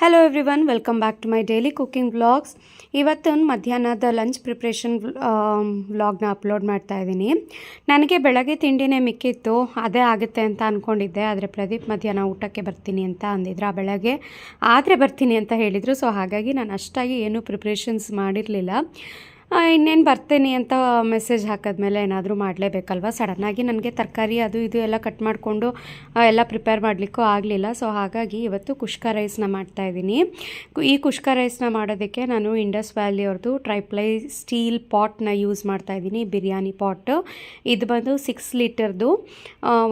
Hello everyone welcome back to my daily cooking vlogs ಇವತ್ತು ಮಧ್ಯಾಹ್ನದ lunch preparation ವ್ಲಾಗ್ನ upload ಮಾಡ್ತಾ ಇದ್ದೀನಿ. ನನಗೆ ಬೆಳಗ್ಗೆ ತಿಂಡಿನೇ ಮಿಕ್ಕಿತ್ತು, ಅದೇ ಆಗುತ್ತೆ ಅಂತ ಅಂದ್ಕೊಂಡಿದ್ದೆ ಆದರೆ ಪ್ರದೀಪ್ ಮಧ್ಯಾಹ್ನ ಊಟಕ್ಕೆ ಬರ್ತೀನಿ ಅಂತ ಅಂದಿದ್ರು ಆ ಬೆಳಗ್ಗೆ. ಆದರೆ ಬರ್ತೀನಿ ಅಂತ ಹೇಳಿದರು ಸೊ ಹಾಗಾಗಿ ನಾನು ಅಷ್ಟಾಗಿ ಏನೂ ಪ್ರಿಪ್ರೇಷನ್ಸ್ ಮಾಡಿರಲಿಲ್ಲ. ಇನ್ನೇನು ಬರ್ತೀನಿ ಅಂತ ಮೆಸೇಜ್ ಹಾಕಿದ್ಮೇಲೆ ಏನಾದರೂ ಮಾಡಲೇಬೇಕಲ್ವ? ಸಡನ್ನಾಗಿ ನನಗೆ ತರಕಾರಿ ಅದು ಇದು ಎಲ್ಲ ಕಟ್ ಮಾಡಿಕೊಂಡು ಎಲ್ಲ ಪ್ರಿಪೇರ್ ಮಾಡಲಿಕ್ಕೂ ಆಗಲಿಲ್ಲ. ಸೊ ಹಾಗಾಗಿ ಇವತ್ತು ಕುಷ್ಕ ರೈಸ್ನ ಮಾಡ್ತಾಯಿದ್ದೀನಿ ಈ ಕುಷ್ಕ ರೈಸ್ನ ಮಾಡೋದಕ್ಕೆ ನಾನು ಇಂಡಸ್ ವ್ಯಾಲಿ ವ್ಯಾಲಿಯವ್ರದ್ದು ಟ್ರೈಪ್ಲೈ ಸ್ಟೀಲ್ ಪಾಟ್ನ ಯೂಸ್ ಮಾಡ್ತಾಯಿದ್ದೀನಿ ಬಿರಿಯಾನಿ ಪಾಟ್ ಇದು ಬಂದು ಸಿಕ್ಸ್ ಲೀಟರ್ದು.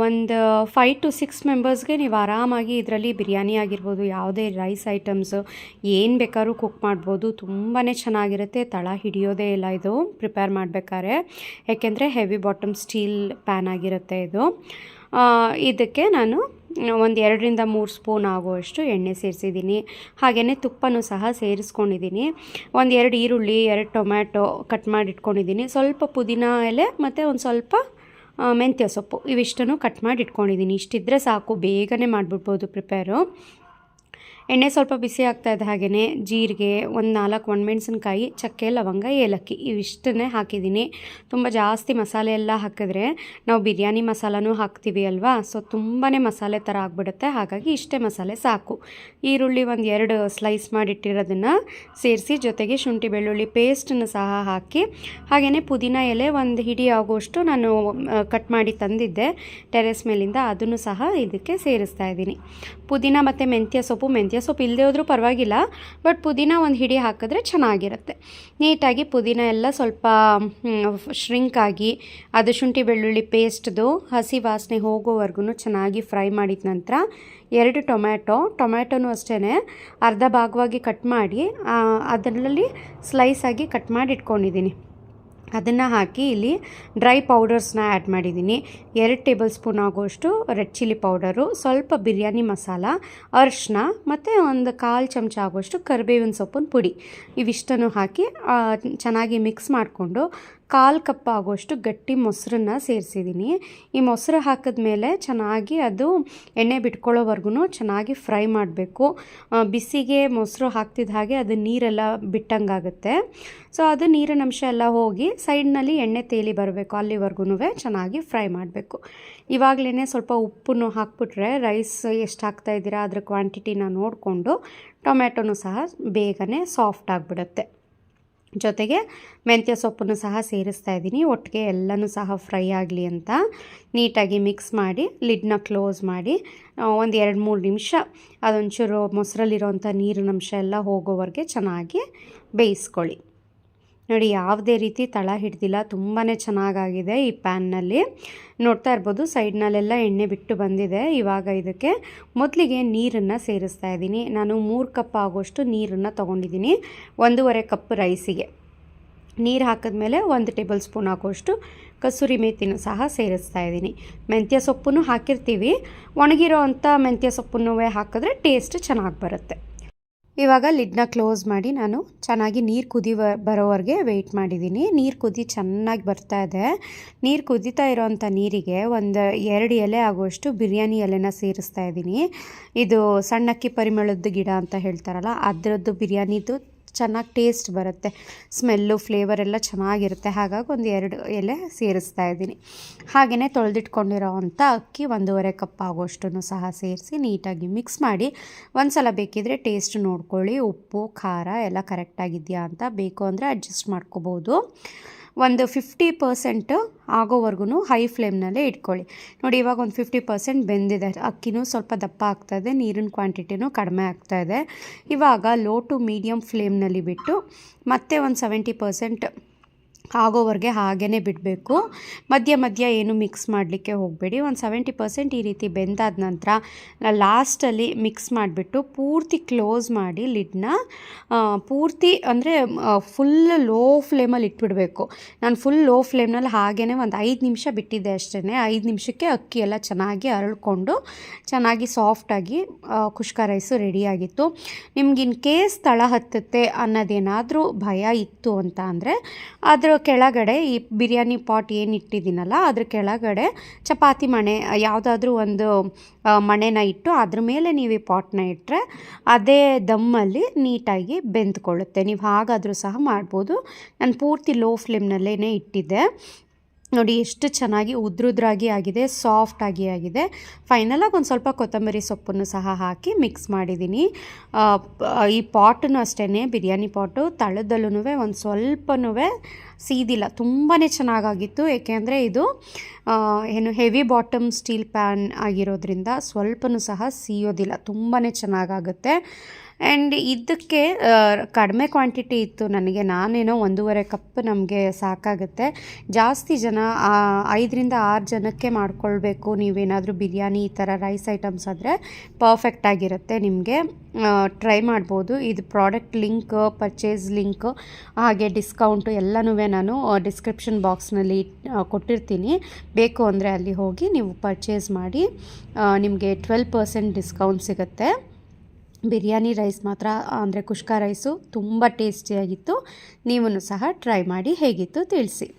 ಒಂದು ಫೈವ್ ಟು ಸಿಕ್ಸ್ ಮೆಂಬರ್ಸ್ಗೆ ನೀವು ಆರಾಮಾಗಿ ಇದರಲ್ಲಿ ಬಿರಿಯಾನಿ ಆಗಿರ್ಬೋದು, ಯಾವುದೇ ರೈಸ್ ಐಟಮ್ಸು ಏನು ಬೇಕಾದ್ರೂ ಕುಕ್ ಮಾಡ್ಬೋದು ತುಂಬಾ ಚೆನ್ನಾಗಿರುತ್ತೆ. ತಳ ಹಿಡಿಯೋದೇ ಇಲ್ಲ ಇದು. ಪ್ರಿಪೇರ್ ಮಾಡಬೇಕಾದ್ರೆ. ಯಾಕೆಂದರೆ ಹೆವಿ ಬಾಟಮ್ ಸ್ಟೀಲ್ ಪ್ಯಾನ್ ಆಗಿರುತ್ತೆ ಇದು. ಇದಕ್ಕೆ ನಾನು ಒಂದು ಎರಡರಿಂದ ಮೂರು ಸ್ಪೂನ್ ಆಗುವಷ್ಟು ಎಣ್ಣೆ ಸೇರಿಸಿದ್ದೀನಿ. ಹಾಗೆಯೇ ತುಪ್ಪನೂ ಸಹ ಸೇರಿಸ್ಕೊಂಡಿದ್ದೀನಿ. ಒಂದು ಎರಡು ಈರುಳ್ಳಿ, ಎರಡು ಟೊಮ್ಯಾಟೊ ಕಟ್ ಮಾಡಿ ಇಟ್ಕೊಂಡಿದ್ದೀನಿ ಸ್ವಲ್ಪ ಪುದೀನ ಎಲೆ ಮತ್ತು ಒಂದು ಸ್ವಲ್ಪ ಮೆಂತ್ಯ ಸೊಪ್ಪು. ಇವಿಷ್ಟನ್ನು ಕಟ್ ಮಾಡಿ ಇಟ್ಕೊಂಡಿದ್ದೀನಿ ಇಷ್ಟಿದ್ರೆ ಸಾಕು. ಬೇಗನೆ ಮಾಡಿಬಿಡ್ಬೋದು ಪ್ರಿಪೇರು ಎಣ್ಣೆ ಸ್ವಲ್ಪ ಬಿಸಿ ಆಗ್ತಾ ಇದೆ ಹಾಗೆಯೇ ಜೀರಿಗೆ ಒಂದು ನಾಲ್ಕು ಒಣಮೆಣ್ಸಿನ್ಕಾಯಿ, ಚಕ್ಕೆ, ಲವಂಗ, ಏಲಕ್ಕಿ ಇವಿಷ್ಟನ್ನೇ ಹಾಕಿದ್ದೀನಿ. ತುಂಬ ಜಾಸ್ತಿ ಮಸಾಲೆ ಎಲ್ಲ ಹಾಕಿದ್ರೆ ನಾವು ಬಿರಿಯಾನಿ ಮಸಾಲನೂ ಹಾಕ್ತೀವಿ ಅಲ್ವಾ? ಸೊ ತುಂಬಾ ಮಸಾಲೆ ಥರ ಆಗಿಬಿಡುತ್ತೆ. ಹಾಗಾಗಿ ಇಷ್ಟೇ ಮಸಾಲೆ ಸಾಕು. ಈರುಳ್ಳಿ ಒಂದು ಎರಡು ಸ್ಲೈಸ್ ಮಾಡಿಟ್ಟಿರೋದನ್ನು ಸೇರಿಸಿ ಜೊತೆಗೆ ಶುಂಠಿ ಬೆಳ್ಳುಳ್ಳಿ ಪೇಸ್ಟನ್ನು ಸಹ ಹಾಕಿ ಹಾಗೆಯೇ ಪುದೀನ ಎಲೆ ಒಂದು ಹಿಡಿ ಆಗುವಷ್ಟು ನಾನು ಕಟ್ ಮಾಡಿ ತಂದಿದ್ದೆ. ಟೆರೆಸ್ ಮೇಲಿಂದ ಅದನ್ನು ಸಹ ಇದಕ್ಕೆ ಸೇರಿಸ್ತಾ ಇದ್ದೀನಿ. ಪುದೀನ ಮತ್ತು ಮೆಂತ್ಯ ಸೊಪ್ಪು, ಮೆಂತ್ಯ ಸೊಪ್ಪು ಇಲ್ಲದೆ ಹೋದರೂ ಪರವಾಗಿಲ್ಲ. ಬಟ್ ಪುದೀನ ಒಂದು ಹಿಡಿ ಹಾಕಿದ್ರೆ ಚೆನ್ನಾಗಿರುತ್ತೆ. ನೀಟಾಗಿ ಪುದೀನ ಎಲ್ಲ ಸ್ವಲ್ಪ ಶ್ರಿಂಕ್ ಆಗಿ, ಅದು ಶುಂಠಿ ಬೆಳ್ಳುಳ್ಳಿ ಪೇಸ್ಟ್ದು ಹಸಿ ವಾಸನೆ ಹೋಗೋವರೆಗೂ ಚೆನ್ನಾಗಿ ಫ್ರೈ ಮಾಡಿದ ನಂತರ ಎರಡು ಟೊಮ್ಯಾಟೊ, ಟೊಮ್ಯಾಟೊನೂ ಅಷ್ಟೇ ಅರ್ಧ ಭಾಗವಾಗಿ ಕಟ್ ಮಾಡಿ ಅದರಲ್ಲಿ ಸ್ಲೈಸ್ ಆಗಿ ಕಟ್ ಮಾಡಿ ಇಟ್ಕೊಂಡಿದ್ದೀನಿ ಅದನ್ನು ಹಾಕಿ ಇಲ್ಲಿ ಡ್ರೈ ಪೌಡರ್ಸ್ನ ಆ್ಯಡ್ ಮಾಡಿದ್ದೀನಿ. ಎರಡು ಟೇಬಲ್ ಸ್ಪೂನ್ ಆಗುವಷ್ಟು ರೆಡ್ ಚಿಲ್ಲಿ ಪೌಡರು, ಸ್ವಲ್ಪ ಬಿರಿಯಾನಿ ಮಸಾಲ ಅರಿಶಿನ ಮತ್ತು ಒಂದು ಕಾಲು ಚಮಚ ಆಗುವಷ್ಟು ಕರಿಬೇವಿನ ಸೊಪ್ಪಿನ ಪುಡಿ. ಇವಿಷ್ಟನ್ನು ಹಾಕಿ ಚೆನ್ನಾಗಿ ಮಿಕ್ಸ್ ಮಾಡಿಕೊಂಡು ಕಾಲು ಕಪ್ ಆಗೋಷ್ಟು ಗಟ್ಟಿ ಮೊಸರನ್ನ ಸೇರಿಸಿದ್ದೀನಿ. ಈ ಮೊಸರು ಹಾಕಿದ್ಮೇಲೆ ಚೆನ್ನಾಗಿ ಅದು ಎಣ್ಣೆ ಬಿಟ್ಕೊಳ್ಳೋವರೆಗೂ ಚೆನ್ನಾಗಿ ಫ್ರೈ ಮಾಡಬೇಕು. ಬಿಸಿಗೆ ಮೊಸರು ಹಾಕ್ತಿದ್ದ ಹಾಗೆ ಅದು ನೀರೆಲ್ಲ ಬಿಟ್ಟಂಗಾಗುತ್ತೆ. ಸೊ, ಅದು ನೀರಿನ ಅಂಶ ಎಲ್ಲ ಹೋಗಿ ಸೈಡ್ನಲ್ಲಿ ಎಣ್ಣೆ ತೇಲಿ ಬರಬೇಕು. ಅಲ್ಲಿವರೆಗೂ ಚೆನ್ನಾಗಿ ಫ್ರೈ ಮಾಡಬೇಕು. ಇವಾಗಲೇ ಸ್ವಲ್ಪ ಉಪ್ಪನ್ನು ಹಾಕ್ಬಿಟ್ರೆ ರೈಸ್ ಎಷ್ಟು ಹಾಕ್ತಾ ಇದ್ದೀರಾ ಅದರ ಕ್ವಾಂಟಿಟಿನ ನೋಡಿಕೊಂಡು ಟೊಮ್ಯಾಟೊನೂ ಸಹ ಬೇಗನೆ ಸಾಫ್ಟ್ ಆಗಿಬಿಡುತ್ತೆ. ಜೊತೆಗೆ ಮೆಂತ್ಯ ಸೊಪ್ಪನ್ನು ಸಹ ಸೇರಿಸ್ತಾ ಇದ್ದೀನಿ. ಒಟ್ಟಿಗೆ ಎಲ್ಲನೂ ಸಹ ಫ್ರೈ ಆಗಲಿ ಅಂತ ನೀಟಾಗಿ ಮಿಕ್ಸ್ ಮಾಡಿ, ಲಿಡ್ನ ಕ್ಲೋಸ್ ಮಾಡಿ ಒಂದು ಎರಡು ಮೂರು ನಿಮಿಷ ಅದೊಂಚೂರು ಮೊಸರಲ್ಲಿರೋವಂಥ ನೀರಿನ ಅಂಶ ಎಲ್ಲ ಹೋಗೋವರೆಗೆ ಚೆನ್ನಾಗಿ ಬೇಯಿಸ್ಕೊಳ್ಳಿ. ನೋಡಿ, ಯಾವುದೇ ರೀತಿ ತಳ ಹಿಡ್ದಿಲ್ಲ. ತುಂಬಾ ಚೆನ್ನಾಗಾಗಿದೆ ಈ ಪ್ಯಾನ್ನಲ್ಲಿ ನೋಡ್ತಾ ಇರ್ಬೋದು ಸೈಡ್ನಲ್ಲೆಲ್ಲ ಎಣ್ಣೆ ಬಿಟ್ಟು ಬಂದಿದೆ. ಇವಾಗ ಇದಕ್ಕೆ ಮೊದಲಿಗೆ ನೀರನ್ನು ಸೇರಿಸ್ತಾ ಇದ್ದೀನಿ. ನಾನು ಮೂರು ಕಪ್ ಆಗೋಷ್ಟು ನೀರನ್ನು ತೊಗೊಂಡಿದ್ದೀನಿ. ಒಂದೂವರೆ ಕಪ್ ರೈಸಿಗೆ ನೀರು ಹಾಕಿದ್ಮೇಲೆ ಒಂದು ಟೇಬಲ್ ಸ್ಪೂನ್ ಹಾಕೋಷ್ಟು ಕಸೂರಿ ಮೇಥಿನೂ ಸಹ ಸೇರಿಸ್ತಾ ಇದ್ದೀನಿ. ಮೆಂತ್ಯ ಸೊಪ್ಪನ್ನು ಹಾಕಿರ್ತೀವಿ. ಒಣಗಿರೋ ಅಂಥ ಮೆಂತ್ಯ ಸೊಪ್ಪನ್ನೂ ಹಾಕಿದ್ರೆ ಟೇಸ್ಟ್ ಚೆನ್ನಾಗಿ ಬರುತ್ತೆ. ಇವಾಗ ಲಿಡ್ನ ಕ್ಲೋಸ್ ಮಾಡಿ ನಾನು ಚೆನ್ನಾಗಿ ನೀರು ಕುದಿ ಬರೋವರೆಗೆ ವೆಯ್ಟ್ ಮಾಡಿದ್ದೀನಿ ನೀರು ಕುದಿ ಚೆನ್ನಾಗಿ ಬರ್ತಾ ಇದೆ. ನೀರು ಕುದೀತಾ ಇರೋವಂಥ ನೀರಿಗೆ ಒಂದು ಎರಡು ಎಲೆ ಆಗುವಷ್ಟು ಬಿರಿಯಾನಿ ಎಲೆನ ಸೇರಿಸ್ತಾ ಇದ್ದೀನಿ ಇದು ಸಣ್ಣಕ್ಕಿ ಪರಿಮಳದ ಗಿಡ ಅಂತ ಹೇಳ್ತಾರಲ್ಲ, ಅದರದ್ದು ಬಿರಿಯಾನಿದು ಚೆನ್ನಾಗಿ ಟೇಸ್ಟ್ ಬರುತ್ತೆ. ಸ್ಮೆಲ್ಲು ಫ್ಲೇವರ್ ಎಲ್ಲ ಚೆನ್ನಾಗಿರುತ್ತೆ. ಹಾಗಾಗಿ ಒಂದು ಎರಡು ಎಲೆ ಸೇರಿಸ್ತಾ ಇದ್ದೀನಿ. ಹಾಗೆಯೇ ತೊಳೆದಿಟ್ಕೊಂಡಿರೋ ಅಂಥ ಅಕ್ಕಿ ಒಂದೂವರೆ ಕಪ್ ಆಗೋಷ್ಟು ಸಹ ಸೇರಿಸಿ ನೀಟಾಗಿ ಮಿಕ್ಸ್ ಮಾಡಿ ಒಂದು ಸಲ ಬೇಕಿದ್ರೆ ಟೇಸ್ಟ್ ನೋಡ್ಕೊಳ್ಳಿ. ಉಪ್ಪು, ಖಾರ ಎಲ್ಲ ಕರೆಕ್ಟಾಗಿದೆಯಾ ಅಂತ ಬೇಕು ಅಂದರೆ ಅಡ್ಜಸ್ಟ್ ಮಾಡ್ಕೋಬೋದು. ಒಂದು ಫಿಫ್ಟಿ ಪರ್ಸೆಂಟ್ ಆಗೋವರೆಗೂ ಹೈ ಫ್ಲೇಮ್ನಲ್ಲೇ ಇಟ್ಕೊಳ್ಳಿ. ನೋಡಿ, ಇವಾಗ ಒಂದು ಫಿಫ್ಟಿ ಪರ್ಸೆಂಟ್ ಬೆಂದಿದೆ. ಅಕ್ಕಿನೂ ಸ್ವಲ್ಪ ದಪ್ಪ ಆಗ್ತಾಯಿದೆ, ನೀರಿನ ಕ್ವಾಂಟಿಟಿನೂ ಕಡಿಮೆ ಆಗ್ತಾಯಿದೆ. ಇವಾಗ ಲೋ ಟು ಮೀಡಿಯಮ್ ಫ್ಲೇಮ್ನಲ್ಲಿ ಬಿಟ್ಟು ಮತ್ತೆ ಒಂದು ಸೆವೆಂಟಿ ಪರ್ಸೆಂಟ್ ಆಗೋವರೆಗೆ ಹಾಗೇ ಬಿಡಬೇಕು. ಮಧ್ಯ ಮಧ್ಯ ಏನು ಮಿಕ್ಸ್ ಮಾಡಲಿಕ್ಕೆ ಹೋಗಬೇಡಿ. ಒಂದು ಸೆವೆಂಟಿ ಪರ್ಸೆಂಟ್ ಈ ರೀತಿ ಬೆಂದಾದ ನಂತರ ಲಾಸ್ಟಲ್ಲಿ ಮಿಕ್ಸ್ ಮಾಡಿಬಿಟ್ಟು ಪೂರ್ತಿ ಕ್ಲೋಸ್ ಮಾಡಿ ಲಿಡ್ನ ಪೂರ್ತಿ ಅಂದರೆ ಫುಲ್ ಲೋ ಫ್ಲೇಮಲ್ಲಿ ಇಟ್ಬಿಡಬೇಕು. ನಾನು ಫುಲ್ ಲೋ ಫ್ಲೇಮ್ನಲ್ಲಿ ಹಾಗೇ ಒಂದು ಐದು ನಿಮಿಷ ಬಿಟ್ಟಿದ್ದೆ ಅಷ್ಟೇ ಐದು ನಿಮಿಷಕ್ಕೆ ಅಕ್ಕಿ ಎಲ್ಲ ಚೆನ್ನಾಗಿ ಅರಳ್ಕೊಂಡು ಚೆನ್ನಾಗಿ ಸಾಫ್ಟಾಗಿ ಕುಷ್ಕ ರೈಸು ರೆಡಿಯಾಗಿತ್ತು ನಿಮ್ಗೆ ಇನ್ ಕೇಸ್ ತಳ ಹತ್ತುತ್ತೆ ಅನ್ನೋದೇನಾದರೂ ಭಯ ಇತ್ತು ಅಂತ ಅಂದರೆ, ಅದರ ಕೆಳಗಡೆ ಈ ಬಿರಿಯಾನಿ ಪಾಟ್ ಏನು ಇಟ್ಟಿದ್ದೀನಲ್ಲ, ಅದ್ರ ಕೆಳಗಡೆ ಚಪಾತಿ ಮಣೆ, ಯಾವುದಾದ್ರೂ ಒಂದು ಮಣೆನ ಇಟ್ಟು ಅದ್ರ ಮೇಲೆ ನೀವು ಈ ಪಾಟ್ನ ಇಟ್ಟರೆ ಅದೇ ದಮ್ಮಲ್ಲಿ ನೀಟಾಗಿ ಬೆಂದ್ಕೊಳ್ಳುತ್ತೆ. ನೀವು ಹಾಗಾದರೂ ಸಹ ಮಾಡ್ಬೋದು. ನಾನು ಪೂರ್ತಿ ಲೋ ಫ್ಲೇಮ್ನಲ್ಲೇ ಇಟ್ಟಿದ್ದೆ. ನೋಡಿ, ಎಷ್ಟು ಚೆನ್ನಾಗಿ ಉದ್ರುದ್ರಾಗಿ ಆಗಿದೆ ಸಾಫ್ಟಾಗಿ ಆಗಿದೆ. ಫೈನಲಾಗಿ ಒಂದು ಸ್ವಲ್ಪ ಕೊತ್ತಂಬರಿ ಸೊಪ್ಪನ್ನು ಸಹ ಹಾಕಿ ಮಿಕ್ಸ್ ಮಾಡಿದ್ದೀನಿ ಈ ಪಾಟನ್ನು ಅಷ್ಟೇ ಬಿರಿಯಾನಿ ಪಾಟು ತಳದಲ್ಲೂ ಒಂದು ಸ್ವಲ್ಪನೂ ಸೀದಿಲ್ಲ ತುಂಬಾ ಚೆನ್ನಾಗಾಗಿತ್ತು. ಏಕೆಂದರೆ ಇದು ಏನು ಹೆವಿ ಬಾಟಮ್ ಸ್ಟೀಲ್ ಪ್ಯಾನ್ ಆಗಿರೋದ್ರಿಂದ ಸ್ವಲ್ಪನೂ ಸಹ ಸೀಯೋದಿಲ್ಲ ತುಂಬಾ ಚೆನ್ನಾಗಾಗುತ್ತೆ. ಆ್ಯಂಡ್ ಇದಕ್ಕೆ ಕಡಿಮೆ ಕ್ವಾಂಟಿಟಿ ಇತ್ತು ನನಗೆ. ನಾನೇನೋ ಒಂದೂವರೆ ಕಪ್ ನಮಗೆ ಸಾಕಾಗುತ್ತೆ. ಜಾಸ್ತಿ ಜನ ಐದರಿಂದ ಆರು ಜನಕ್ಕೆ ಮಾಡ್ಕೊಳ್ಬೇಕು. ನೀವೇನಾದರೂ ಬಿರಿಯಾನಿ ಈ ಥರ ರೈಸ್ ಐಟಮ್ಸ್ ಆದರೆ ಪರ್ಫೆಕ್ಟ್ ಆಗಿರುತ್ತೆ ನಿಮಗೆ. ಟ್ರೈ ಮಾಡ್ಬೋದು. ಇದು ಪ್ರಾಡಕ್ಟ್ ಲಿಂಕ್ ಪರ್ಚೇಸ್ ಲಿಂಕ್ ಹಾಗೆ ಡಿಸ್ಕೌಂಟು ಎಲ್ಲನೂ ನಾನು ಡಿಸ್ಕ್ರಿಪ್ಷನ್ ಬಾಕ್ಸ್ನಲ್ಲಿ ಕೊಟ್ಟಿರ್ತೀನಿ. ಬೇಕು ಅಂದರೆ ಅಲ್ಲಿ ಹೋಗಿ ನೀವು ಪರ್ಚೇಸ್ ಮಾಡಿ ನಿಮಗೆ ಟ್ವೆಲ್ ಪರ್ಸೆಂಟ್ ಡಿಸ್ಕೌಂಟ್ ಸಿಗುತ್ತೆ. ಬಿರಿಯಾನಿ ರೈಸ್ ಮಾತ್ರ ಅಂದರೆ ಕುಷ್ಕ ರೈಸು ತುಂಬ ಟೇಸ್ಟಿಯಾಗಿತ್ತು. ನೀವು ಸಹ ಟ್ರೈ ಮಾಡಿ ಹೇಗಿತ್ತು ತಿಳಿಸಿ.